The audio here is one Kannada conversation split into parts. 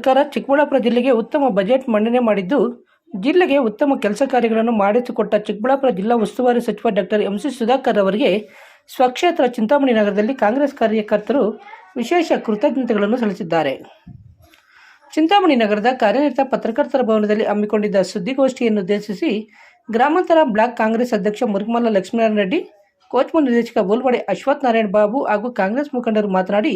ಸರ್ಕಾರ ಚಿಕ್ಕಬಳ್ಳಾಪುರ ಜಿಲ್ಲೆಗೆ ಉತ್ತಮ ಬಜೆಟ್ ಮಂಡನೆ ಮಾಡಿದ್ದು, ಜಿಲ್ಲೆಗೆ ಉತ್ತಮ ಕೆಲಸ ಕಾರ್ಯಗಳನ್ನು ಮಾಡಿಸಿಕೊಟ್ಟ ಚಿಕ್ಕಬಳ್ಳಾಪುರ ಜಿಲ್ಲಾ ಉಸ್ತುವಾರಿ ಸಚಿವ ಡಾಕ್ಟರ್ ಎಂ ಸಿ ಸುಧಾಕರ್ ಅವರಿಗೆ ಸ್ವಕ್ಷೇತ್ರ ಚಿಂತಾಮಣಿ ನಗರದಲ್ಲಿ ಕಾಂಗ್ರೆಸ್ ಕಾರ್ಯಕರ್ತರು ವಿಶೇಷ ಕೃತಜ್ಞತೆಗಳನ್ನು ಸಲ್ಲಿಸಿದ್ದಾರೆ. ಚಿಂತಾಮಣಿ ನಗರದ ಕಾರ್ಯನಿರತ ಪತ್ರಕರ್ತರ ಭವನದಲ್ಲಿ ಹಮ್ಮಿಕೊಂಡಿದ್ದ ಸುದ್ದಿಗೋಷ್ಠಿಯನ್ನು ಉದ್ದೇಶಿಸಿ ಗ್ರಾಮಾಂತರ ಬ್ಲಾಕ್ ಕಾಂಗ್ರೆಸ್ ಅಧ್ಯಕ್ಷ ಮುರುಗಮಲ್ಲ ಲಕ್ಷ್ಮೀನಾರಾಯಣ ರೆಡ್ಡಿ ಕೋಚ್ಮ ನಿರ್ದೇಶಕ ಬೋಲ್ವಾಡೆ ಅಶ್ವಥ್ ನಾರಾಯಣ ಬಾಬು ಹಾಗೂ ಕಾಂಗ್ರೆಸ್ ಮುಖಂಡರು ಮಾತನಾಡಿ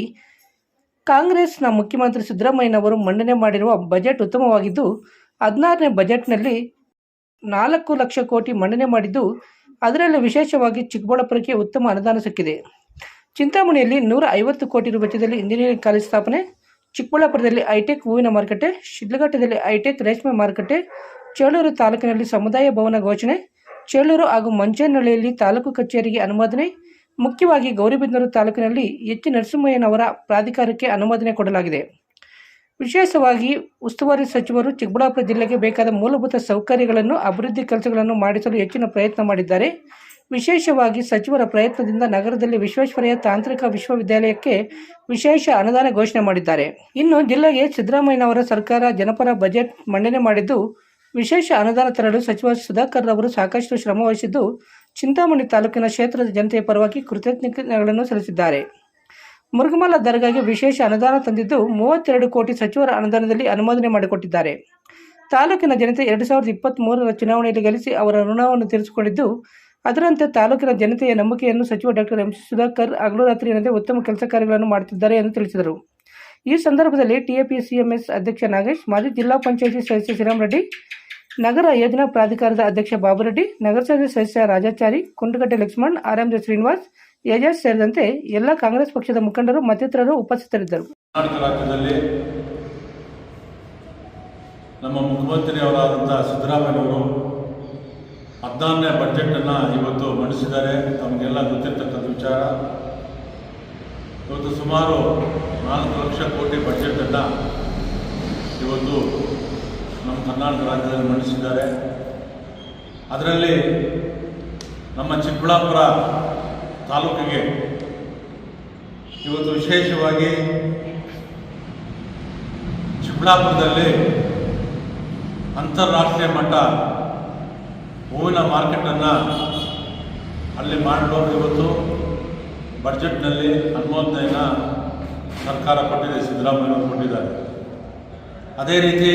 ಕಾಂಗ್ರೆಸ್ನ ಮುಖ್ಯಮಂತ್ರಿ ಸಿದ್ದರಾಮಯ್ಯನವರು ಮಂಡನೆ ಮಾಡಿರುವ ಬಜೆಟ್ ಉತ್ತಮವಾಗಿದ್ದು, ಹದಿನಾರನೇ ಬಜೆಟ್ನಲ್ಲಿ ನಾಲ್ಕು ಲಕ್ಷ ಕೋಟಿ ಮಂಡನೆ ಮಾಡಿದ್ದು, ಅದರಲ್ಲಿ ವಿಶೇಷವಾಗಿ ಚಿಕ್ಕಬಳ್ಳಾಪುರಕ್ಕೆ ಉತ್ತಮ ಅನುದಾನ ಸಿಕ್ಕಿದೆ. ಚಿಂತಾಮಣಿಯಲ್ಲಿ ನೂರ ಐವತ್ತು ಕೋಟಿ ರು ವೆಚ್ಚದಲ್ಲಿ ಇಂಜಿನಿಯರಿಂಗ್ ಕಾಲೇಜು ಸ್ಥಾಪನೆ, ಚಿಕ್ಕಬಳ್ಳಾಪುರದಲ್ಲಿ ಐಟೆಕ್ ಹೂವಿನ ಮಾರುಕಟ್ಟೆ, ಶಿಡ್ಲಘಟ್ಟದಲ್ಲಿ ಐಟೆಕ್ ರೇಷ್ಮೆ ಮಾರುಕಟ್ಟೆ ಚೇಳೂರು ತಾಲೂಕಿನಲ್ಲಿ ಸಮುದಾಯ ಭವನ ಘೋಷಣೆ ಚೇಳೂರು ಹಾಗೂ ಮಂಚೇನಹಳ್ಳಿಯಲ್ಲಿ ತಾಲೂಕು ಕಚೇರಿಗೆ ಅನುಮೋದನೆ ಮುಖ್ಯವಾಗಿ ಗೌರಿಬಿದನೂರು ತಾಲೂಕಿನಲ್ಲಿ ಎಚ್ ನರಸಿಂಹಯ್ಯನವರ ಪ್ರಾಧಿಕಾರಕ್ಕೆ ಅನುಮೋದನೆ ಕೊಡಲಾಗಿದೆ. ವಿಶೇಷವಾಗಿ ಉಸ್ತುವಾರಿ ಸಚಿವರು ಚಿಕ್ಕಬಳ್ಳಾಪುರ ಜಿಲ್ಲೆಗೆ ಬೇಕಾದ ಮೂಲಭೂತ ಸೌಕರ್ಯಗಳನ್ನು, ಅಭಿವೃದ್ಧಿ ಕೆಲಸಗಳನ್ನು ಮಾಡಿಸಲು ಹೆಚ್ಚಿನ ಪ್ರಯತ್ನ ಮಾಡಿದ್ದಾರೆ. ವಿಶೇಷವಾಗಿ ಸಚಿವರ ಪ್ರಯತ್ನದಿಂದ ನಗರದಲ್ಲಿ ವಿಶ್ವೇಶ್ವರಯ್ಯ ತಾಂತ್ರಿಕ ವಿಶ್ವವಿದ್ಯಾಲಯಕ್ಕೆ ವಿಶೇಷ ಅನುದಾನ ಘೋಷಣೆ ಮಾಡಿದ್ದಾರೆ. ಇನ್ನು ಜಿಲ್ಲೆಗೆ ಸಿದ್ದರಾಮಯ್ಯನವರ ಸರ್ಕಾರ ಜನಪರ ಬಜೆಟ್ ಮಂಡನೆ ಮಾಡಿದ್ದು, ವಿಶೇಷ ಅನುದಾನ ತರಲು ಸಚಿವ ಸುಧಾಕರ್ ಅವರು ಸಾಕಷ್ಟು ಶ್ರಮ ವಹಿಸಿದ್ದು ಚಿಂತಾಮಣಿ ತಾಲೂಕಿನ ಕ್ಷೇತ್ರದ ಜನತೆಯ ಪರವಾಗಿ ಕೃತಜ್ಞತೆಗಳನ್ನು ಸಲ್ಲಿಸಿದ್ದಾರೆ. ಮುರುಗಮಲ್ಲ ದರ್ಗಾಗೆ ವಿಶೇಷ ಅನುದಾನ ತಂದಿದ್ದು ಮೂವತ್ತೆರಡು ಕೋಟಿ ಸಚಿವರ ಅನುದಾನದಲ್ಲಿ ಅನುಮೋದನೆ ಮಾಡಿಕೊಟ್ಟಿದ್ದಾರೆ. ತಾಲೂಕಿನ ಜನತೆ ಎರಡು ಸಾವಿರದ ಇಪ್ಪತ್ತ್ ಮೂರರ ಚುನಾವಣೆಯಲ್ಲಿ ಗೆಲ್ಲಿಸಿ ಅವರ ಋಣವನ್ನು ತೀರಿಸಿಕೊಂಡಿದ್ದು, ಅದರಂತೆ ತಾಲೂಕಿನ ಜನತೆಯ ನಂಬಿಕೆಯನ್ನು ಸಚಿವ ಡಾಕ್ಟರ್ ಎಂ. ಸುಧಾಕರ್ ಹಗಲು ಎನ್ನದೇ ಉತ್ತಮ ಕೆಲಸ ಕಾರ್ಯಗಳನ್ನು ಮಾಡುತ್ತಿದ್ದಾರೆ ಎಂದು ತಿಳಿಸಿದರು. ಈ ಸಂದರ್ಭದಲ್ಲಿ ಟಿಎಪಿಸಿಎಂಎಸ್ ಅಧ್ಯಕ್ಷ ನಾಗೇಶ್, ಮಾಜಿ ಜಿಲ್ಲಾ ಪಂಚಾಯಿತಿ ಸದಸ್ಯ ಶ್ರೀರಾಮರೆಡ್ಡಿ ನಗರ ಯೋಜನಾ ಪ್ರಾಧಿಕಾರದ ಅಧ್ಯಕ್ಷ ಬಾಬುರೆಡ್ಡಿ ನಗರಸಭೆ ಸದಸ್ಯ ರಾಜಾಚಾರಿ ಕುಂಡಗಟ್ಟೆ ಲಕ್ಷ್ಮಣ್ ಆರ್ಎಂಜೆ ಶ್ರೀನಿವಾಸ್ ಏಜಾಜ್ ಸೇರಿದಂತೆ ಎಲ್ಲ ಕಾಂಗ್ರೆಸ್ ಪಕ್ಷದ ಮುಖಂಡರು ಮತ್ತಿತರರು ಉಪಸ್ಥಿತರಿದ್ದರು. ನಮ್ಮ ಮುಖ್ಯಮಂತ್ರಿಯವರಾದಂಥ ಸಿದ್ದರಾಮಯ್ಯನವರು ಹದಿನಾರನೇ ಬಜೆಟನ್ನು ಇವತ್ತು ಮಂಡಿಸಿದ್ದಾರೆ. ತಮಗೆಲ್ಲ ಗೊತ್ತಿರ್ತಕ್ಕಂಥ ವಿಚಾರ. ಇವತ್ತು ಸುಮಾರು ನಾಲ್ಕು ಲಕ್ಷ ಕೋಟಿ ಬಜೆಟನ್ನು ಇವತ್ತು ನಮ್ಮ ಕರ್ನಾಟಕ ರಾಜ್ಯದಲ್ಲಿ ಮಂಡಿಸಿದ್ದಾರೆ. ಅದರಲ್ಲಿ ನಮ್ಮ ಚಿಕ್ಕಬಳ್ಳಾಪುರ ತಾಲೂಕಿಗೆ ಇವತ್ತು ವಿಶೇಷವಾಗಿ ಚಿಕ್ಕಬಳ್ಳಾಪುರದಲ್ಲಿ ಅಂತಾರಾಷ್ಟ್ರೀಯ ಮಟ್ಟ ಹೂವಿನ ಮಾರ್ಕೆಟನ್ನು ಅಲ್ಲಿ ಮಾಡಲು ಇವತ್ತು. ಬಜೆಟ್ನಲ್ಲಿ ಅನುಮೋದನೆಯನ್ನು ಸರ್ಕಾರ ಕೊಟ್ಟಿದೆ ಸಿದ್ದರಾಮಯ್ಯ ಕೊಟ್ಟಿದ್ದಾರೆ. ಅದೇ ರೀತಿ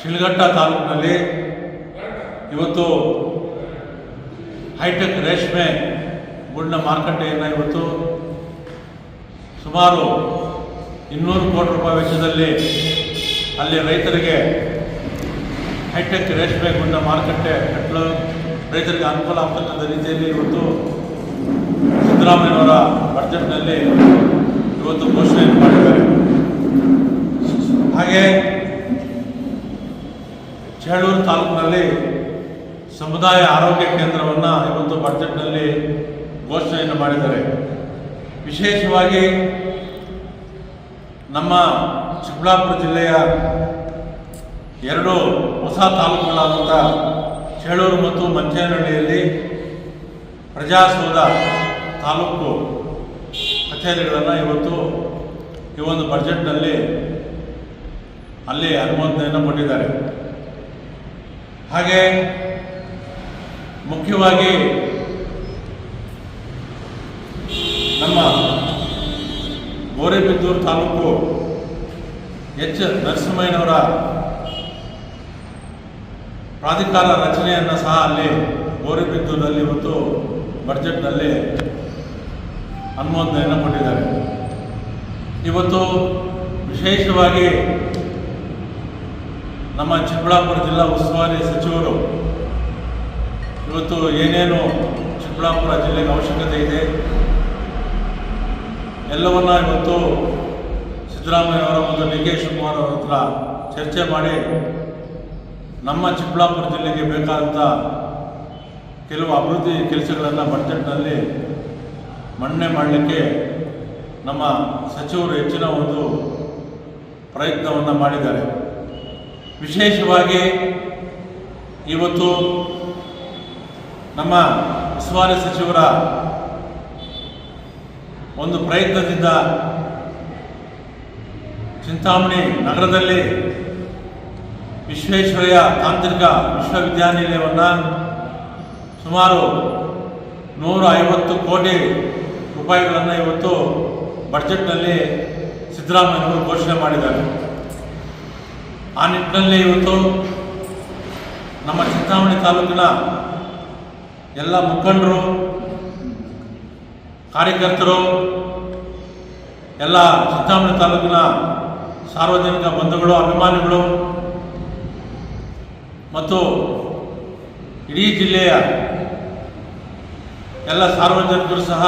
ಶಿಲ್ಘಟ್ಟ ತಾಲೂಕಿನಲ್ಲಿ ಇವತ್ತು ಹೈಟೆಕ್ ರೇಷ್ಮೆ ಗುಂಡ ಮಾರುಕಟ್ಟೆಯನ್ನು ಇವತ್ತು ಸುಮಾರು ಇನ್ನೂರು ಕೋಟಿ ರೂಪಾಯಿ ವೆಚ್ಚದಲ್ಲಿ ಅಲ್ಲಿ ರೈತರಿಗೆ ಹೈಟೆಕ್ ರೇಷ್ಮೆ ಗುಂಡ ಮಾರುಕಟ್ಟೆ ಕಟ್ಟಲು ರೈತರಿಗೆ ಅನುಕೂಲ ಆಗ್ತಕ್ಕಂಥ ರೀತಿಯಲ್ಲಿ ಇವತ್ತು ಸಿದ್ದರಾಮಯ್ಯನವರ ಬಜೆಟ್ನಲ್ಲಿ ಇವತ್ತು ಘೋಷಣೆಯನ್ನು ಮಾಡಿದ್ದಾರೆ. ಹಾಗೆ ಚೇಳೂರು ತಾಲೂಕಿನಲ್ಲಿ ಸಮುದಾಯ ಆರೋಗ್ಯ ಕೇಂದ್ರವನ್ನು ಇವತ್ತು ಬಜೆಟ್ನಲ್ಲಿ ಘೋಷಣೆಯನ್ನು ಮಾಡಿದ್ದಾರೆ. ವಿಶೇಷವಾಗಿ ನಮ್ಮ ಚಿಕ್ಕಬಳ್ಳಾಪುರ ಜಿಲ್ಲೆಯ ಎರಡು ಹೊಸ ತಾಲೂಕುಗಳಾದಂಥ ಚೇಳೂರು ಮತ್ತು ಮಂಚೇನಹಳ್ಳಿಯಲ್ಲಿ ಪ್ರಜಾಸೌಧ ತಾಲೂಕು ಕಚೇರಿಗಳನ್ನು ಇವತ್ತು ಈ ಒಂದು ಬಜೆಟ್ನಲ್ಲಿ ಅಲ್ಲಿ ಅನುಮೋದನೆಯನ್ನು ಕೊಟ್ಟಿದ್ದಾರೆ. ಹಾಗೆ ಮುಖ್ಯವಾಗಿ ನಮ್ಮ ಗೋರೆಬಿದ್ದೂರು ತಾಲೂಕು ಎಚ್ ನರಸಿಂಹಯ್ಯನವರ ಪ್ರಾಧಿಕಾರ ರಚನೆಯನ್ನು ಸಹ ಅಲ್ಲಿ ಗೋರೆಬಿದ್ದೂರಲ್ಲಿ ಇವತ್ತು ಬಡ್ಜೆಟ್ನಲ್ಲಿ ಅನುಮೋದನೆಯನ್ನು ಕೊಟ್ಟಿದ್ದಾರೆ. ಇವತ್ತು ವಿಶೇಷವಾಗಿ ನಮ್ಮ ಚಿಕ್ಕಬಳ್ಳಾಪುರ ಜಿಲ್ಲಾ ಉಸ್ತುವಾರಿ ಸಚಿವರು, ಇವತ್ತು ಏನೇನು ಚಿಕ್ಕಬಳ್ಳಾಪುರ ಜಿಲ್ಲೆಗೆ ಅವಶ್ಯಕತೆ ಇದೆ. ಎಲ್ಲವನ್ನ ಇವತ್ತು ಸಿದ್ದರಾಮಯ್ಯವರ ಮತ್ತು ಡಿ ಕೆ ಶಿವಕುಮಾರ್ ಅವರ ಹತ್ರ ಚರ್ಚೆ ಮಾಡಿ ನಮ್ಮ ಚಿಕ್ಕಬಳ್ಳಾಪುರ ಜಿಲ್ಲೆಗೆ ಬೇಕಾದಂಥ ಕೆಲವು ಅಭಿವೃದ್ಧಿ ಕೆಲಸಗಳನ್ನು ಬಡ್ಜೆಟ್ನಲ್ಲಿ ಮನ್ನಣೆ ಮಾಡಲಿಕ್ಕೆ ನಮ್ಮ ಸಚಿವರು ಹೆಚ್ಚಿನ ಒಂದು ಪ್ರಯತ್ನವನ್ನು ಮಾಡಿದ್ದಾರೆ. ವಿಶೇಷವಾಗಿ ಇವತ್ತು ನಮ್ಮ ಉಸ್ತುವಾರಿ ಸಚಿವರ ಒಂದು ಪ್ರಯತ್ನದಿಂದ ಚಿಂತಾಮಣಿ ನಗರದಲ್ಲಿ ವಿಶ್ವೇಶ್ವರಯ್ಯ ತಾಂತ್ರಿಕ ವಿಶ್ವವಿದ್ಯಾನಿಲಯವನ್ನು ಸುಮಾರು ನೂರ ಐವತ್ತು ಕೋಟಿ ರೂಪಾಯಿಗಳನ್ನು ಇವತ್ತು ಬಡ್ಜೆಟ್ನಲ್ಲಿ ಸಿದ್ದರಾಮಯ್ಯವರು ಘೋಷಣೆ ಮಾಡಿದ್ದಾರೆ. ಆ ನಿಟ್ಟಿನಲ್ಲಿ ಇವತ್ತು ನಮ್ಮ ಚಿಂತಾಮಣಿ ತಾಲೂಕಿನ ಎಲ್ಲ ಮುಖಂಡರು, ಕಾರ್ಯಕರ್ತರು, ಎಲ್ಲ ಚಿಂತಾಮಣಿ ತಾಲೂಕಿನ ಸಾರ್ವಜನಿಕ ಬಂಧುಗಳು, ಅಭಿಮಾನಿಗಳು ಮತ್ತು ಇಡೀ ಜಿಲ್ಲೆಯ ಎಲ್ಲ ಸಾರ್ವಜನಿಕರು ಸಹ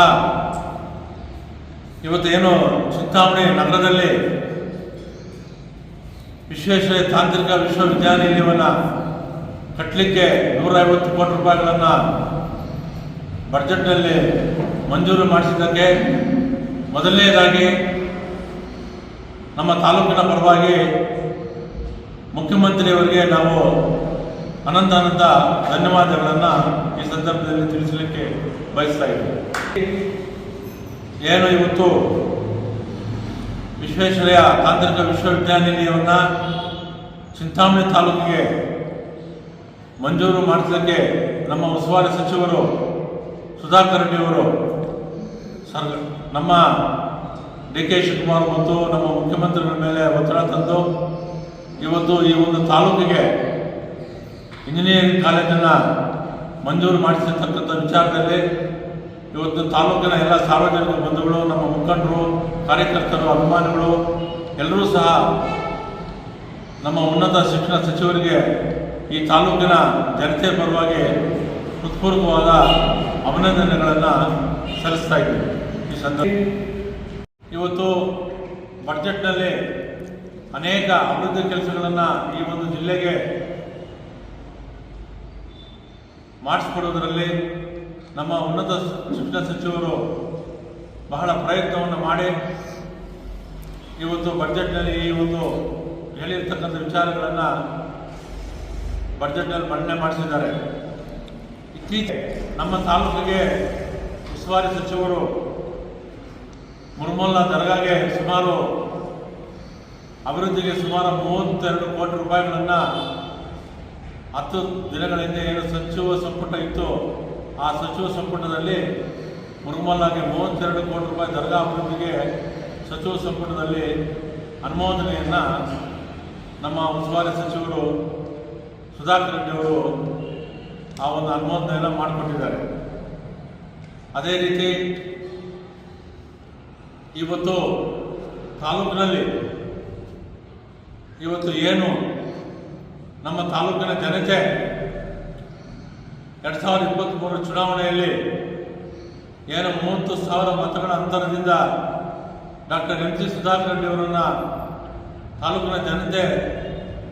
ಇವತ್ತು ಏನು ಚಿಂತಾಮಣಿ ನಗರದಲ್ಲಿ ವಿಶ್ವೇಶ್ವರಯ್ಯ ತಾಂತ್ರಿಕ ವಿಶ್ವವಿದ್ಯಾನಿಲಯವನ್ನು ಕಟ್ಟಲಿಕ್ಕೆ ನೂರೈವತ್ತು ಕೋಟಿ ರೂಪಾಯಿಗಳನ್ನು ಬಡ್ಜೆಟ್ನಲ್ಲಿ ಮಂಜೂರು ಮಾಡಿಸಿದ್ದಕ್ಕೆ ಮೊದಲನೇದಾಗಿ ನಮ್ಮ ತಾಲೂಕಿನ ಪರವಾಗಿ ಮುಖ್ಯಮಂತ್ರಿಯವರಿಗೆ ನಾವು ಅನಂತ ಅನಂತ ಧನ್ಯವಾದಗಳನ್ನು ಈ ಸಂದರ್ಭದಲ್ಲಿ ತಿಳಿಸಲಿಕ್ಕೆ ಬಯಸ್ತಾ ಇದ್ದೀವಿ. ಏನು ಇವತ್ತು ವಿಶ್ವೇಶ್ವರಯ್ಯ ತಾಂತ್ರಿಕ ವಿಶ್ವವಿದ್ಯಾನಿಲಯವನ್ನು ಚಿಂತಾಮಣಿ ತಾಲೂಕಿಗೆ ಮಂಜೂರು ಮಾಡಿಸಲಿಕ್ಕೆ ನಮ್ಮ ಉಸ್ತುವಾರಿ ಸಚಿವರು ಸುಧಾಕರ್ ರೆಡ್ಡಿಯವರು ಸರ್, ನಮ್ಮ ಡಿ ಕೆ ಶಿವಕುಮಾರ್ ಮತ್ತು ನಮ್ಮ ಮುಖ್ಯಮಂತ್ರಿಗಳ ಮೇಲೆ ಒತ್ತಡ ತಂದು ಇವತ್ತು ಈ ಒಂದು ತಾಲೂಕಿಗೆ ಇಂಜಿನಿಯರಿಂಗ್ ಕಾಲೇಜನ್ನು ಮಂಜೂರು ಮಾಡಿಸಿರ್ತಕ್ಕಂಥ ವಿಚಾರದಲ್ಲಿ ಇವತ್ತು ತಾಲೂಕಿನ ಎಲ್ಲ ಸಾರ್ವಜನಿಕ ಬಂಧುಗಳು, ನಮ್ಮ ಮುಖಂಡರು, ಕಾರ್ಯಕರ್ತರು, ಅಭಿಮಾನಿಗಳು, ಎಲ್ಲರೂ ಸಹ ನಮ್ಮ ಉನ್ನತ ಶಿಕ್ಷಣ ಸಚಿವರಿಗೆ ಈ ತಾಲೂಕಿನ ಜನತೆ ಪರವಾಗಿ ಹೃತ್ಪೂರ್ವಕವಾದ ಅಭಿನಂದನೆಗಳನ್ನು ಸಲ್ಲಿಸ್ತಾ ಇದ್ದೀವಿ ಈ ಸಂದರ್ಭ ಇವತ್ತು ಬಡ್ಜೆಟ್ನಲ್ಲಿ ಅನೇಕ ಅಭಿವೃದ್ಧಿ ಕೆಲಸಗಳನ್ನು ಈ ಒಂದು ಜಿಲ್ಲೆಗೆ ಮಾಡಿಸ್ಕೊಡೋದರಲ್ಲಿ ನಮ್ಮ ಉನ್ನತ ಶಿಕ್ಷಣ ಸಚಿವರು ಬಹಳ ಪ್ರಯತ್ನವನ್ನು ಮಾಡಿ ಇವತ್ತು ಬಜೆಟ್ನಲ್ಲಿ ಈ ಒಂದು ಹೇಳಿರ್ತಕ್ಕಂಥ ವಿಚಾರಗಳನ್ನು ಬಜೆಟ್ನಲ್ಲಿ ಮಂಡನೆ ಮಾಡಿಸಿದ್ದಾರೆ. ಇತ್ತೀಚೆಗೆ ನಮ್ಮ ತಾಲೂಕಿಗೆ ಉಸ್ತುವಾರಿ ಸಚಿವರು ಮುರ್ಮಲ್ಲ ದರ್ಗಾಗೆ ಸುಮಾರು ಅಭಿವೃದ್ಧಿಗೆ ಸುಮಾರು ಮೂವತ್ತೆರಡು ಕೋಟಿ ರೂಪಾಯಿಗಳನ್ನು ಹತ್ತು ದಿನಗಳ ಹಿಂದೆ ಏನು ಸಚಿವ ಸಂಪುಟ ಇತ್ತು ಆ ಸಚಿವ ಸಂಪುಟದಲ್ಲಿ ಮುರುಮಲ್ಲಾಗೆ ಮೂವತ್ತೆರಡು ಕೋಟಿ ರೂಪಾಯಿ ದರ್ಗಾ ಅಭಿವೃದ್ಧಿಗೆ ಸಚಿವ ಸಂಪುಟದಲ್ಲಿ ಅನುಮೋದನೆಯನ್ನು ನಮ್ಮ ಉಸ್ತುವಾರಿ ಸಚಿವರು ಸುಧಾಕರ್ ರೆಡ್ಡಿ ಅವರು ಆ ಒಂದು ಅನುಮೋದನೆಯನ್ನು ಮಾಡಿಕೊಟ್ಟಿದ್ದಾರೆ. ಅದೇ ರೀತಿ ಇವತ್ತು ತಾಲೂಕಿನಲ್ಲಿ ಇವತ್ತು ಏನು ನಮ್ಮ ತಾಲೂಕಿನ ಜನತೆ ಎರಡು ಸಾವಿರದ ಇಪ್ಪತ್ತ್ಮೂರು ಚುನಾವಣೆಯಲ್ಲಿ ಏನು ಮೂವತ್ತು ಸಾವಿರ ಮತಗಳ ಅಂತರದಿಂದ doctor M G Sudhakar Reddy ಅವರನ್ನು ತಾಲೂಕಿನ ಜನತೆ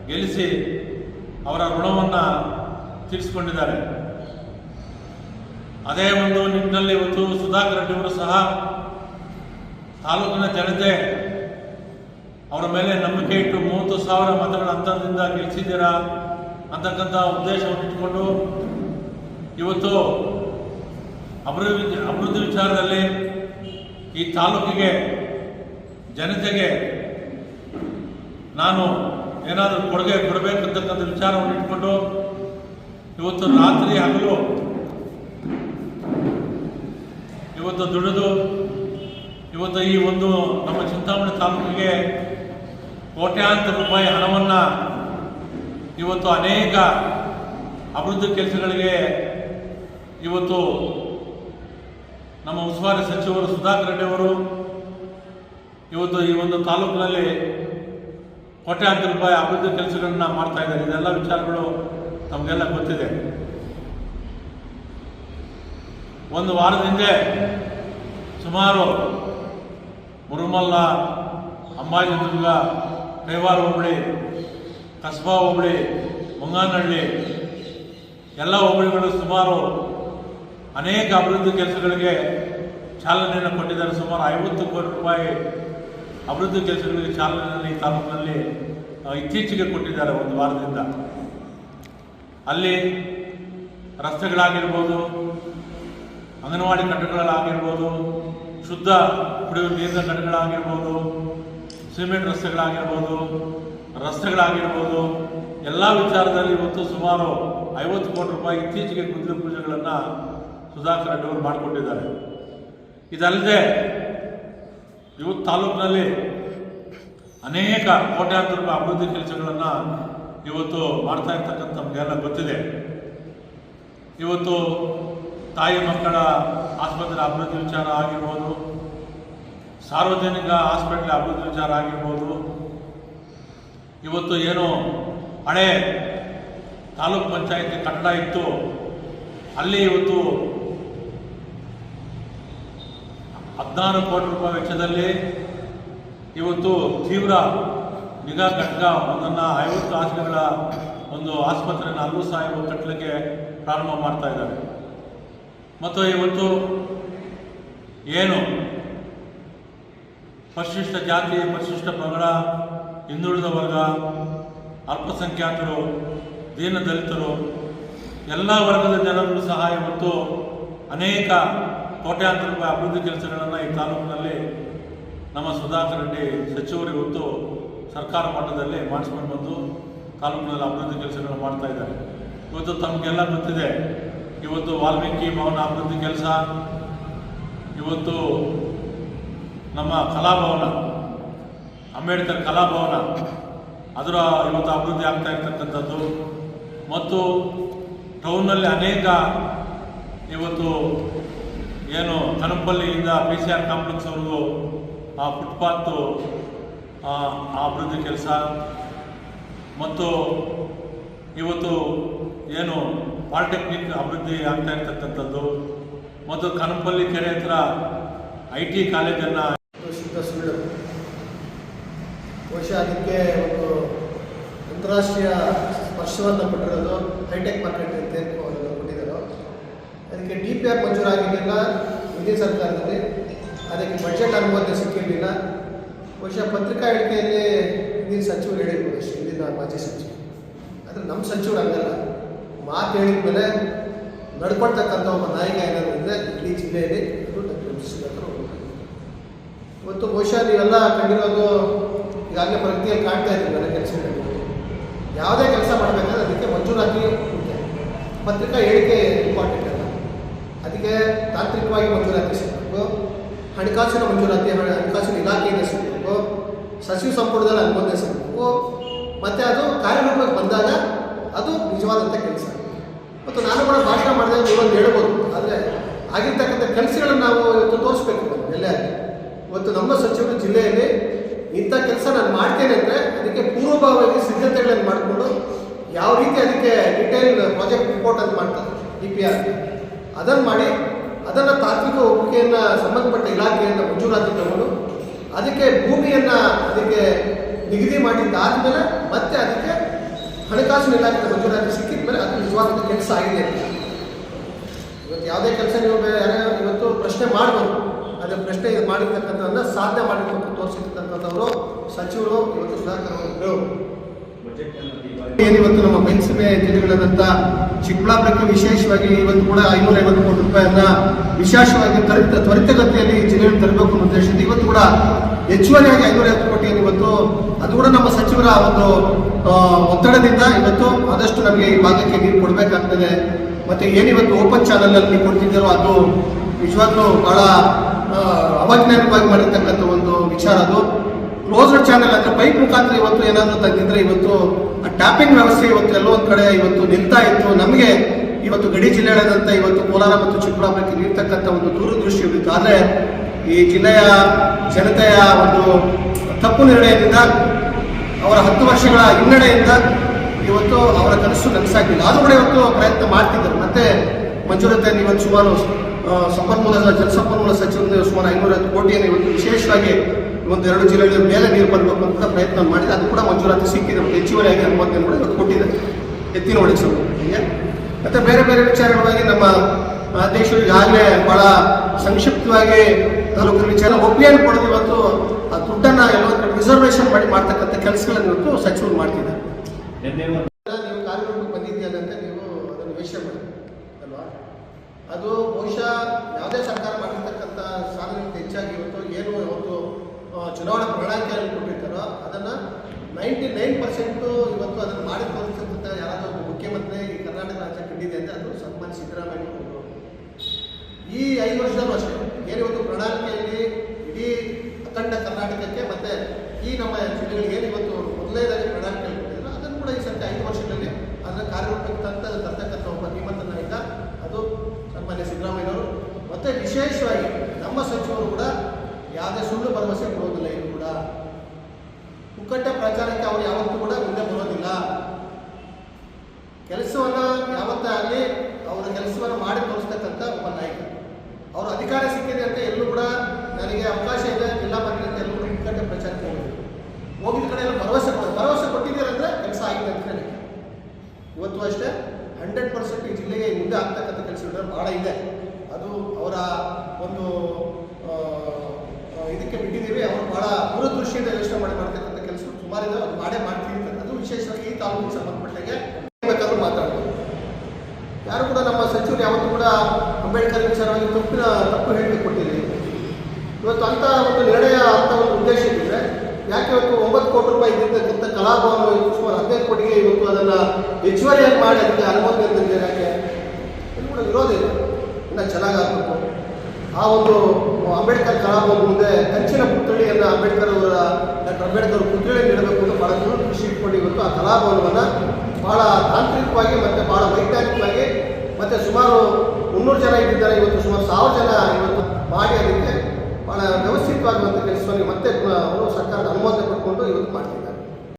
ಗೆಲ್ಲಿಸಿ ಅವರ ಋಣವನ್ನು ತೀರಿಸಿಕೊಂಡಿದ್ದಾರೆ. ಅದೇ ಒಂದು ನಿಟ್ಟಿನಲ್ಲಿ ಇವತ್ತು ಸುಧಾಕರ್ ರೆಡ್ಡಿ ಅವರು ಸಹ ತಾಲೂಕಿನ ಜನತೆ ಅವರ ಮೇಲೆ ನಂಬಿಕೆ ಇಟ್ಟು ಮೂವತ್ತು ಸಾವಿರ ಮತಗಳ ಅಂತರದಿಂದ ಗೆಲ್ಲಿಸಿದ್ದೀರಾ ಅಂತಕ್ಕಂಥ ಉದ್ದೇಶವನ್ನು ಇಟ್ಟುಕೊಂಡು ಇವತ್ತು ಅಭಿವೃದ್ಧಿ ಅಭಿವೃದ್ಧಿ ವಿಚಾರದಲ್ಲಿ ಈ ತಾಲೂಕಿಗೆ, ಜನತೆಗೆ ನಾನು ಏನಾದರೂ ಕೊಡುಗೆ ಕೊಡಬೇಕಂತಕ್ಕಂಥ ವಿಚಾರವನ್ನು ಇಟ್ಕೊಂಡು ಇವತ್ತು ರಾತ್ರಿ ಹಗಲು ಇವತ್ತು ದುಡಿದು ಇವತ್ತು ಈ ಒಂದು ನಮ್ಮ ಚಿಂತಾಮಣಿ ತಾಲೂಕಿಗೆ ಕೋಟ್ಯಾಂತರ ರೂಪಾಯಿ ಹಣವನ್ನು ಇವತ್ತು ಅನೇಕ ಅಭಿವೃದ್ಧಿ ಕೆಲಸಗಳಿಗೆ ಇವತ್ತು ನಮ್ಮ ಉಸ್ತುವಾರಿ ಸಚಿವರು ಸುಧಾಕರ್ ರೆಡ್ಡಿ ಅವರು ಇವತ್ತು ಈ ಒಂದು ತಾಲೂಕಿನಲ್ಲಿ ಕೋಟ್ಯಾಂತರ ರೂಪಾಯಿ ಅಭಿವೃದ್ಧಿ ಕೆಲಸಗಳನ್ನ ಮಾಡ್ತಾ ಇದ್ದಾರೆ. ಇದೆಲ್ಲ ವಿಚಾರಗಳು ತಮಗೆಲ್ಲ ಗೊತ್ತಿದೆ. ಒಂದು ವಾರದ ಹಿಂದೆ ಸುಮಾರು ಮುರುಮಲ್ಲ ಅಂಬಾಜಿದುರ್ಗ ಕೈವಾರ ಹೋಬಳಿ, ಕಸ್ಬಾ ಹೋಬಳಿ, ಮುಂಗಾನಹಳ್ಳಿ ಎಲ್ಲ ಹೋಬಳಿಗಳು ಸುಮಾರು ಅನೇಕ ಅಭಿವೃದ್ಧಿ ಕೆಲಸಗಳಿಗೆ ಚಾಲನೆಯನ್ನು ಕೊಟ್ಟಿದ್ದಾರೆ. ಸುಮಾರು ಐವತ್ತು ಕೋಟಿ ರೂಪಾಯಿ ಅಭಿವೃದ್ಧಿ ಕೆಲಸಗಳಿಗೆ ಚಾಲನೆಯನ್ನು ಈ ತಾಲೂಕಿನಲ್ಲಿ ಇತ್ತೀಚೆಗೆ ಕೊಟ್ಟಿದ್ದಾರೆ ಒಂದು ವಾರದಿಂದ. ಅಲ್ಲಿ ರಸ್ತೆಗಳಾಗಿರ್ಬೋದು, ಅಂಗನವಾಡಿ ಕಟ್ಟಡಗಳಾಗಿರ್ಬೋದು, ಶುದ್ಧ ಕುಡಿಯುವ ನೀರಿನ ಕಟ್ಟಡಗಳಾಗಿರ್ಬೋದು, ಸಿಮೆಂಟ್ ರಸ್ತೆಗಳಾಗಿರ್ಬೋದು ರಸ್ತೆಗಳಾಗಿರ್ಬೋದು, ಎಲ್ಲ ವಿಚಾರದಲ್ಲಿ ಇವತ್ತು ಸುಮಾರು ಐವತ್ತು ಕೋಟಿ ರೂಪಾಯಿ ಇತ್ತೀಚೆಗೆ ಕುದುರೆ ಪೂಜೆಗಳನ್ನು ಸುಧಾಕರ್ ರೆಡ್ಡಿ ಅವರು ಮಾಡಿಕೊಟ್ಟಿದ್ದಾರೆ. ಇದಲ್ಲದೆ ಇವತ್ತು ತಾಲೂಕಿನಲ್ಲಿ ಅನೇಕ ಕೋಟ್ಯಾಂತರ ರೂಪಾಯಿ ಅಭಿವೃದ್ಧಿ ಕೆಲಸಗಳನ್ನು ಇವತ್ತು ಮಾಡ್ತಾ ಇರ್ತಕ್ಕಂಥ ನಮಗೆಲ್ಲ ಗೊತ್ತಿದೆ. ಇವತ್ತು ತಾಯಿ ಮಕ್ಕಳ ಆಸ್ಪತ್ರೆ ಅಭಿವೃದ್ಧಿ ವಿಚಾರ ಆಗಿರ್ಬೋದು, ಸಾರ್ವಜನಿಕ ಹಾಸ್ಪಿಟ್ಲ್ ಅಭಿವೃದ್ಧಿ ವಿಚಾರ ಆಗಿರ್ಬೋದು, ಇವತ್ತು ಏನು ಹಳೆ ತಾಲೂಕ್ ಪಂಚಾಯತಿ ಕಟ್ಟಡ ಇತ್ತು, ಅಲ್ಲಿ ಇವತ್ತು ಹದಿನಾರು ಕೋಟಿ ರೂಪಾಯಿ ವೆಚ್ಚದಲ್ಲಿ ಇವತ್ತು ತೀವ್ರ ನಿಗಾ ಘಟಕ ಒಂದನ್ನು ಐವತ್ತು ಹಾಸಿಗೆಗಳ ಒಂದು ಆಸ್ಪತ್ರೆಯನ್ನು ಅಲ್ಲೂ ಸಹ ಕಟ್ಟಲಿಕ್ಕೆ ಪ್ರಾರಂಭ ಮಾಡ್ತಾ ಇದ್ದಾರೆ. ಮತ್ತು ಇವತ್ತು ಏನು ಪರಿಶಿಷ್ಟ ಜಾತಿ, ಪರಿಶಿಷ್ಟ ಪಂಗಡ ಹಿಂದುಳಿದ ವರ್ಗ, ಅಲ್ಪಸಂಖ್ಯಾತರು ದೀನ ದಲಿತರು ಎಲ್ಲ ವರ್ಗದ ಜನರು ಸಹ ಇವತ್ತು ಅನೇಕ ಕೋಟ್ಯಾಂತರ ರೂಪಾಯಿ ಅಭಿವೃದ್ಧಿ ಕೆಲಸಗಳನ್ನು ಈ ತಾಲೂಕಿನಲ್ಲಿ ನಮ್ಮ ಸುಧಾಕರ್ ರೆಡ್ಡಿ ಸಚಿವರು ಇವತ್ತು ಸರ್ಕಾರ ಮಟ್ಟದಲ್ಲಿ ಮಾಡಿಸ್ಕೊಂಡು ಬಂದು ತಾಲೂಕಿನಲ್ಲಿ ಅಭಿವೃದ್ಧಿ ಕೆಲಸಗಳನ್ನು ಮಾಡ್ತಾ ಇದ್ದಾರೆ. ಇವತ್ತು ತಮಗೆಲ್ಲ ಗೊತ್ತಿದೆ, ಇವತ್ತು ವಾಲ್ಮೀಕಿ ಭವನ ಅಭಿವೃದ್ಧಿ ಕೆಲಸ, ಇವತ್ತು ನಮ್ಮ ಕಲಾಭವನ ಅಂಬೇಡ್ಕರ್ ಕಲಾಭವನ ಅದರ ಇವತ್ತು ಅಭಿವೃದ್ಧಿ ಆಗ್ತಾ ಇರ್ತಕ್ಕಂಥದ್ದು. ಮತ್ತು ಟೌನ್ನಲ್ಲಿ ಅನೇಕ ಇವತ್ತು ಏನು ಕನಪಲ್ಲಿಯಿಂದ ಪಿ ಸಿ ಆರ್ ಕಾಂಪ್ಲೆಕ್ಸ್ವರೆಗೂ ಆ ಫುಟ್ಪಾತು ಅಭಿವೃದ್ಧಿ ಕೆಲಸ. ಮತ್ತು ಇವತ್ತು ಏನು ಪಾಲಿಟೆಕ್ನಿಕ್ ಅಭಿವೃದ್ಧಿ ಆಗ್ತಾ ಇರ್ತಕ್ಕಂಥದ್ದು. ಮತ್ತು ಕನಪಲ್ಲಿ ಕೆರೆ ಹತ್ರ ಐ ಟಿ ಕಾಲೇಜನ್ನು ಶುದ್ಧ ಸುಳ್ಳು. ಬಹುಶಃ ಅದಕ್ಕೆ ಒಂದು ಅಂತಾರಾಷ್ಟ್ರೀಯ ಸ್ಪರ್ಶವನ್ನು ಕೊಟ್ಟಿರೋದು ಹೈಟೆಕ್ ಮಾರ್ಕೆಟ್ ಅಂತ ಅದಕ್ಕೆ ಡಿ ಪಿ ಆರ್ ಮಂಜೂರಾಗಿರಲಿಲ್ಲ ಹಿಂದಿನ ಸರ್ಕಾರದಲ್ಲಿ? ಅದಕ್ಕೆ ಬಜೆಟ್ ಅನುಮೋದನೆ ಸಿಕ್ಕಿರಲಿಲ್ಲ. ಬಹುಶಃ ಪತ್ರಿಕಾ ಹೇಳಿಕೆಯಲ್ಲಿ ಹಿಂದಿನ ಸಚಿವರು ಹೇಳಿರ್ಬೋದು ಅಷ್ಟೇ, ಹಿಂದಿನ ಮಾಜಿ ಸಚಿವರು. ಆದರೆ ನಮ್ಮ ಸಚಿವರು ಹಂಗಲ್ಲ. ಮಾತು ಹೇಳಿದ ಮೇಲೆ ನಡ್ಕೊಳ್ತಕ್ಕಂಥ ಒಬ್ಬ ನಾಯಕ ಏನಾದರೂ ಇದ್ದರೆ ಇಡೀ ಜಿಲ್ಲೆಯಲ್ಲಿ ಅದು ನಮಗೆ. ಇವತ್ತು ಬಹುಶಃ ನೀವೆಲ್ಲ ಕಂಡಿರೋದು ಈಗಾಗಲೇ ಪ್ರಗತಿಯಲ್ಲಿ ಕಾಣ್ತಾ ಇದ್ದೀವಿ ನನ್ನ ಕೆಲಸ ಯಾವುದೇ ಕೆಲಸ ಮಾಡಬೇಕಾದ್ರೆ ಅದಕ್ಕೆ ಮಂಜೂರಾಗಿ ಪತ್ರಿಕಾ ಹೇಳಿಕೆ ಇಂಪಾರ್ಟೆಂಟ್ ಅದಕ್ಕೆ ತಾಂತ್ರಿಕವಾಗಿ ಮಂಜೂರಾತಿ ಸಿಗಬೇಕು. ಹಣಕಾಸಿನ ಮಂಜೂರಾತಿ ಹಣ- ಹಣಕಾಸಿನ ಇಲಾಖೆಯಿಂದ ಸಿಗಬೇಕು. ಸಚಿವ ಸಂಪುಟದಲ್ಲಿ ಅನುಮೋದನೆ ಸಿಗಬೇಕು. ಮತ್ತು ಅದು ಕಾರ್ಯರೂಪಕ್ಕೆ ಬಂದಾಗ ಅದು ನಿಜವಾದಂಥ ಕೆಲಸ. ಮತ್ತು ನಾನು ಕೂಡ ಭಾಷಣ ಮಾಡಿದಾಗ ನೀವೊಂದು ಹೇಳ್ಬೋದು. ಆದರೆ ಆಗಿರ್ತಕ್ಕಂಥ ಕೆಲಸಗಳನ್ನು ನಾವು ಇವತ್ತು ತೋರಿಸ್ಬೇಕು ಎಲ್ಲ ಇವತ್ತು ನಮ್ಮ ಸಚಿವರು ಜಿಲ್ಲೆಯಲ್ಲಿ ಇಂಥ ಕೆಲಸ ನಾನು ಮಾಡ್ತೇನೆ ಅಂದರೆ ಅದಕ್ಕೆ ಪೂರ್ವಭಾವವಾಗಿ ಸಿದ್ಧತೆಗಳನ್ನು ಮಾಡಿಕೊಂಡು ಯಾವ ರೀತಿ ಅದಕ್ಕೆ ಡಿಟೇಲ್ ಪ್ರಾಜೆಕ್ಟ್ ರಿಪೋರ್ಟ್ ಅಂತ ಮಾಡ್ತಾರೆ ಡಿ ಪಿ ಆರ್ ಅದನ್ನು ಮಾಡಿ ಅದನ್ನು ತಾತ್ವಿಕ ಒಪ್ಪಿಗೆಯನ್ನು ಸಂಬಂಧಪಟ್ಟ ಇಲಾಖೆಯಿಂದ ಮಂಜೂರಾತಿ ತಗೊಂಡು ಅದಕ್ಕೆ ಭೂಮಿಯನ್ನು ಅದಕ್ಕೆ ನಿಗದಿ ಮಾಡಿದ್ದಾದಮೇಲೆ ಮತ್ತೆ ಅದಕ್ಕೆ ಹಣಕಾಸಿನ ಇಲಾಖೆ ಮಂಜೂರಾತಿ ಸಿಕ್ಕಿದ ಮೇಲೆ ಅದು ನಿಜವಾದ ಕೆಲಸ ಆಗಿದೆ ಅಂತ. ಇವತ್ತು ಯಾವುದೇ ಕೆಲಸ ನೀವು ಇವತ್ತು ಪ್ರಶ್ನೆ ಮಾಡಬೇಕು ಅದೇ ಪ್ರಶ್ನೆ ಇದು ಮಾಡಿರ್ತಕ್ಕಂಥದ್ದನ್ನ ಸಾಧನೆ ಮಾಡಿರ್ತಕ್ಕಂಥ ತೋರಿಸಿರ್ತಕ್ಕಂಥವರು ಸಚಿವರು ಇವತ್ತು ಸುಧಾಕರ್ ಏನಿವತ್ತು ನಮ್ಮ ಮೈಸೂರಿನ ಜಿಲ್ಲೆಗಳಾದಂಥ ಚಿಕ್ಕಬಳ್ಳಾಪುರಕ್ಕೆ ವಿಶೇಷವಾಗಿ ಇವತ್ತು ಕೂಡ ಐನೂರ ಐವತ್ತು ಕೋಟಿ ರೂಪಾಯಿಯನ್ನ ವಿಶೇಷವಾಗಿ ತ್ವರಿತ ತ್ವರಿತಗತಿಯಲ್ಲಿ ಜಿಲ್ಲೆಯಲ್ಲಿ ತರಬೇಕು ಅನ್ನೋ ಉದ್ದೇಶದಿಂದ ಇವತ್ತು ಕೂಡ ಹೆಚ್ಚುವರಿಯಾಗಿ ಐನೂರ ಐವತ್ತು ಕೋಟಿಯನ್ನು ಇವತ್ತು ಅದು ಕೂಡ ನಮ್ಮ ಸಚಿವರ ಒಂದು ಒತ್ತಡದಿಂದ ಇವತ್ತು ಆದಷ್ಟು ನಮಗೆ ಈ ಭಾಗಕ್ಕೆ ನೀರು ಕೊಡಬೇಕಾಗ್ತದೆ. ಮತ್ತೆ ಏನಿವತ್ತು ಓಪನ್ ಚಾನಲ್ ಅಲ್ಲಿ ನೀವು ಅದು ನಿಜವಾಗ್ಲೂ ಆ, ಅವಜ್ಞಾನಿಕವಾಗಿ ಮಾಡಿರ್ತಕ್ಕಂಥ ಒಂದು ವಿಚಾರ ಅದು. ಕ್ಲೋಸ್ಡ್ ಚಾನೆಲ್ ಅಂದ್ರೆ ಪೈಪ್ ಮುಖಾಂತರ ಇವತ್ತು ಏನಾದರೂ ತಂದಿದ್ರೆ ಇವತ್ತು ಟ್ಯಾಪಿಂಗ್ ವ್ಯವಸ್ಥೆ ಇವತ್ತು ಎಲ್ಲೋ ಒಂದ್ ಕಡೆ ಇವತ್ತು ನಿಲ್ತಾ ಇತ್ತು. ನಮಗೆ ಇವತ್ತು ಗಡಿ ಜಿಲ್ಲೆಗಳಾದಂಥ ಇವತ್ತು ಕೋಲಾರ ಮತ್ತು ಚಿಕ್ಕಬಳ್ಳಾಪುರಕ್ಕೆ ನೀಡ್ತಕ್ಕಂಥ ಒಂದು ದೂರದೃಷ್ಟಿ ಇತ್ತು ಆದರೆ ಈ ಜಿಲ್ಲೆಯ ಜನತೆಯ ಒಂದು ತಪ್ಪು ನಿರ್ಣಯದಿಂದ ಅವರ ಹತ್ತು ವರ್ಷಗಳ ಹಿನ್ನಡೆಯಿಂದ ಇವತ್ತು ಅವರ ಕನಸು ನನಸಾಗಿಲ್ಲ ಆದರೂ ಕೂಡ ಇವತ್ತು ಪ್ರಯತ್ನ ಮಾಡ್ತಿದ್ದರು. ಮತ್ತೆ ಮಂಜೂರತೆ ಇವತ್ತು ಸುಮಾರು ಸಂಪನ್ಮೂಲ ಜಲಸಂಪನ್ಮೂಲ ಸಚಿವರಿಂದ ಸುಮಾರು ಐನೂರ ಕೋಟಿಯನ್ನು ಇವತ್ತು ವಿಶೇಷವಾಗಿ ಒಂದು ಎರಡು ಜಿಲ್ಲೆಗಳ ಮೇಲೆ ನೀರು ಬರಬೇಕು ಅಂತ ಪ್ರಯತ್ನ ಮಾಡಿದೆ. ಅದು ಕೂಡ ಮಂಜೂರಾತಿ ಸಿಕ್ಕಿದೆ. ಹೆಚ್ಚುವರಿ ಹೆಚ್ಚುವರಿಯಾಗಿ ಅನುಮತಿ ಕೂಡ ಇವತ್ತು ಕೊಟ್ಟಿದೆ ಎತ್ತಿನ ಸಂಬಂಧಿಗೆ ಮತ್ತೆ ಬೇರೆ ಬೇರೆ ವಿಚಾರಗಳಾಗಿ ನಮ್ಮ ಅಧ್ಯಕ್ಷರು ಈಗಾಗಲೇ ಬಹಳ ಸಂಕ್ಷಿಪ್ತವಾಗಿ ತಾಲೂಕಿನ ವಿಚಾರ ಒಪ್ಪಿಗೆಯನ್ನು ಪಡೆದು ಇವತ್ತು ಆ ದುಡ್ಡನ್ನು ಎಲ್ಲ ರಿಸರ್ವೇಷನ್ ಮಾಡಿ ಮಾಡ್ತಕ್ಕಂಥ ಕೆಲಸಗಳನ್ನು ಇವತ್ತು ಸಚಿವರು ಮಾಡ್ತಿದ್ದಾರೆ. ನೀವು ಕಾರ್ಯಕ್ರಮಕ್ಕೆ ಅಂತ ನೀವು ಅದನ್ನು ವೇಷ ಮಾಡಿ ಅಲ್ವಾ? ಅದು ಬಹುಶಃ ಯಾವುದೇ ಸರ್ಕಾರ ಮಾಡಿರ್ತಕ್ಕಂಥ ಸಾಧನೆ ಹೆಚ್ಚಾಗಿ ಇವತ್ತು ಏನು ಇವತ್ತು ಚುನಾವಣಾ ಪ್ರಣಾಳಿಕೆಯಲ್ಲಿ ಕೊಟ್ಟಿರ್ತಾರೋ ಅದನ್ನು ನೈಂಟಿ ನೈನ್ ಪರ್ಸೆಂಟು ಇವತ್ತು ಅದನ್ನು ಮಾಡಿ ತೋರಿಸಿದಂಥ ಯಾರಾದರೂ ಒಬ್ಬ ಮುಖ್ಯಮಂತ್ರಿ ಈ ಕರ್ನಾಟಕ ರಾಜ್ಯ ಕಂಡಿದೆ ಅಂದರೆ ಅದು ಸನ್ಮಾನ್ಯ ಸಿದ್ದರಾಮಯ್ಯ ಅವರು. ಈ ಐದು ವರ್ಷದಲ್ಲೂ ಅಷ್ಟೇ ಏನು ಇವತ್ತು ಪ್ರಣಾಳಿಕೆಯಲ್ಲಿ ಇಡೀ ಅಖಂಡ ಕರ್ನಾಟಕಕ್ಕೆ ಮತ್ತು ಈ ನಮ್ಮ ಜಿಲ್ಲೆಗಳಿಗೆ ಏನು ಇವತ್ತು ಮೊದಲನೇದಾಗಿ ಪ್ರಣಾಳಿಕೆ ಕೊಟ್ಟಿದ್ರು ಅದನ್ನು ಕೂಡ ಈ ಸರ್ತಿ ಐದು ವರ್ಷದಲ್ಲಿ ಅದರ ಕಾರ್ಯರೂಪಕ್ಕೆ ತಂತ ತರ್ತಕ್ಕಂಥ ಒಬ್ಬ ಧೀಮಂತ ನಾಯಕ ಅದು ಸನ್ಮಾನ್ಯ ಸಿದ್ದರಾಮಯ್ಯನವರು ಮತ್ತೆ ವಿಶೇಷವಾಗಿ ನಮ್ಮ ಸಚಿವರು ಕೂಡ ಯಾವುದೇ ಸುಳ್ಳು ಭರವಸೆ ಕೊಡೋದಿಲ್ಲ ಇದು ಕೂಡ. ಉಕ್ಕಟ್ಟ ಪ್ರಚಾರಕ್ಕೆ ಅವರು ಯಾವತ್ತೂ ಕೂಡ ಮುಂದೆ ಬರೋದಿಲ್ಲ. ಕೆಲಸವನ್ನು ಯಾವತ್ತೇ ಆಗಲಿ ಅವರ ಕೆಲಸವನ್ನು ಮಾಡಿ ತೋರಿಸ್ತಕ್ಕಂಥ ಒಬ್ಬ ನಾಯಕ. ಅವರು ಅಧಿಕಾರ ಸಿಕ್ಕಿದೆ ಅಂತ ಎಲ್ಲೂ ಕೂಡ ನನಗೆ ಅವಕಾಶ ಇದೆ, ಜಿಲ್ಲಾ ಅಂತ ಎಲ್ಲೂ ಕೂಡ ಮುಕ್ಕಟ್ಟೆ ಪ್ರಚಾರಕ್ಕೆ ಹೋಗಿದ ಕಡೆ ಎಲ್ಲ ಭರವಸೆ ಕೊಡೋದು ಭರವಸೆ ಕೊಟ್ಟಿದ್ದೀರಂದ್ರೆ ಕೆಲಸ ಆಗಿದೆ ಅಂತ ಹೇಳಿ. ಇವತ್ತು ಅಷ್ಟೇ ಹಂಡ್ರೆಡ್ ಪರ್ಸೆಂಟ್ ಈ ಜಿಲ್ಲೆಗೆ ಮುಂದೆ ಆಗ್ತಕ್ಕಂಥ ಕೆಲಸಗಳು ಭಾಳ ಇದೆ. ಅದು ಅವರ ಒಂದು ಇದಕ್ಕೆ ಬಿಟ್ಟಿದ್ದೀವಿ, ಅವರು ಬಹಳ ದೂರದೃಷ್ಟಿಯಿಂದ ಯೋಚನೆ ಮಾಡಿ ಮಾಡ್ತಕ್ಕಂಥ ಕೆಲಸ ಸುಮಾರು ಇದೆ ಅದು ಮಾಡೇ ಮಾಡ್ತೀವಿ. ಅಂತಕ್ಕಂಥದ್ದು ವಿಶೇಷವಾಗಿ ಈ ತಾಲೂಕಿಗೆ ಸಂಬಂಧಪಟ್ಟಾಗೆ ಬೇಕಾದ್ರೂ ಮಾತಾಡ್ಬೋದು. ಯಾರು ಕೂಡ ನಮ್ಮ ಸಚಿವರು ಯಾವತ್ತೂ ಕೂಡ ಅಂಬೇಡ್ಕರ್ ವಿಚಾರವಾಗಿ ತಪ್ಪಿನ ತಪ್ಪು ಹೇಳಿಕೆ ಕೊಟ್ಟಿದ್ದೀವಿ. ಇವತ್ತು ಅಂಥ ಒಂದು ನಿರ್ಣಯ, ಅಂತ ಒಂದು ಉದ್ದೇಶ ಇದ್ದರೆ ಯಾಕೆ ಇವತ್ತು ಒಂಬತ್ತು ಕೋಟಿ ರೂಪಾಯಿ ಇದ್ದಿರ್ತಕ್ಕಂಥ ಕಲಾಭವನ ಸುಮಾರು ಹದಿನೈದು ಕೋಟಿಗೆ ಇವತ್ತು ಅದನ್ನು ಹೆಚ್ಚುವರಿಯಾಗಿ ಮಾಡಿ ಅದಕ್ಕೆ ಅನುಮತಿ ಅಂತಿದ್ದಾರೆ ಯಾಕೆ ಕೂಡ ವಿರೋಧ ಇದೆ. ಇನ್ನು ಚೆನ್ನಾಗಾಗಬೇಕು ಆ ಒಂದು ಅಂಬೇಡ್ಕರ್ ಕಲಾಭವನ ಮುಂದೆ ಕಂಚಿನ ಪುತ್ಥಳಿಯನ್ನು ಅಂಬೇಡ್ಕರ್ ಅವರ, ಡಾಕ್ಟರ್ ಅಂಬೇಡ್ಕರ್ ಅವರ ಪುತ್ಥಳಿಯನ್ನು ಇಡಬೇಕು ಅಂತ ಭಾಳ ಖುಷಿ ಇಟ್ಕೊಂಡು ಇವತ್ತು ಆ ಕಲಾಭವನವನ್ನು ಭಾಳ ತಾಂತ್ರಿಕವಾಗಿ ಮತ್ತು ಭಾಳ ವೈಜ್ಞಾನಿಕವಾಗಿ ಮತ್ತು ಸುಮಾರು ಮುನ್ನೂರು ಜನ ಇದ್ದಿದ್ದಾರೆ. ಇವತ್ತು ಸುಮಾರು ಸಾವಿರ ಜನ ಇವತ್ತು ಮಾಡಿ ಅದಕ್ಕೆ ಭಾಳ ಮತ್ತೆ ಕೆಲಸವನ್ನು ಮತ್ತೆ ಅವರು ಸರ್ಕಾರದ ಅನುಮೋದನೆ ಪಡ್ಕೊಂಡು ಇವತ್ತು ಮಾಡ್ತಿದ್ದಾರೆ.